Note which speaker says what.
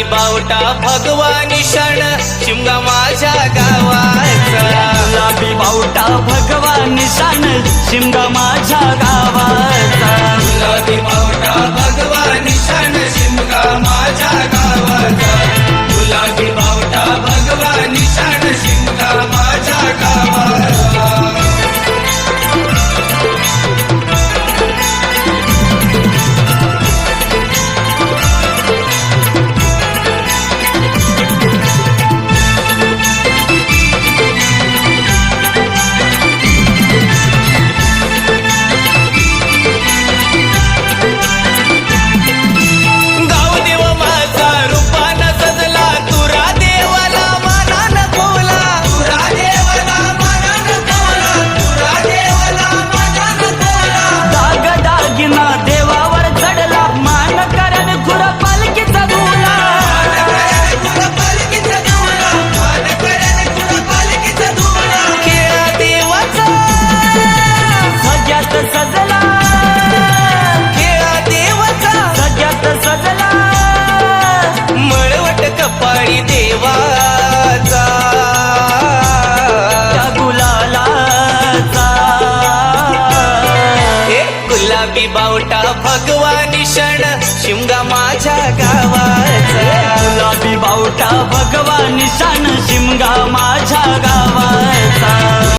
Speaker 1: बावटा भगवा निशाण शिमगा माझ्या
Speaker 2: शेवटी बावटा भगवा निशाण शिमगा माझ्या गावाचा. गुलाबी बावटा
Speaker 1: भगवा निशाण शिमगा माझ्या गावाचा.